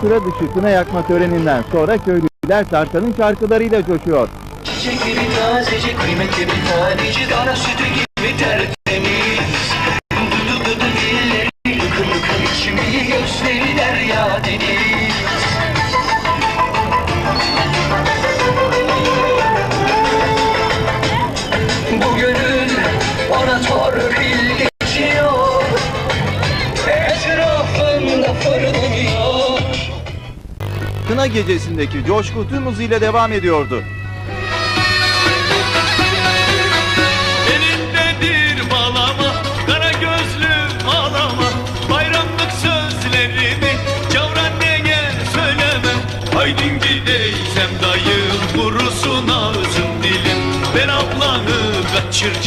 sıra dışı kına yakma töreninden sonra köylüler Tarkan'ın şarkılarıyla coşuyor. Çiçek gibi tazecik, kıymetli bir tanecik Ana sütü gibi tertemiz Dudu dudu dilleri, lıkır lıkır içimi Gözleri derya deniz Bu gönül ona torpil geçiyor Kına gecesindeki coşku tüm hızıyla devam ediyordu. Elindedir bağlama, kara gözlüm ağlama. Bayramlık sözlerimi cavranneye söyleme Haydin gideysem dayım kurusun ağzım dilim. Ben ablanı kaçır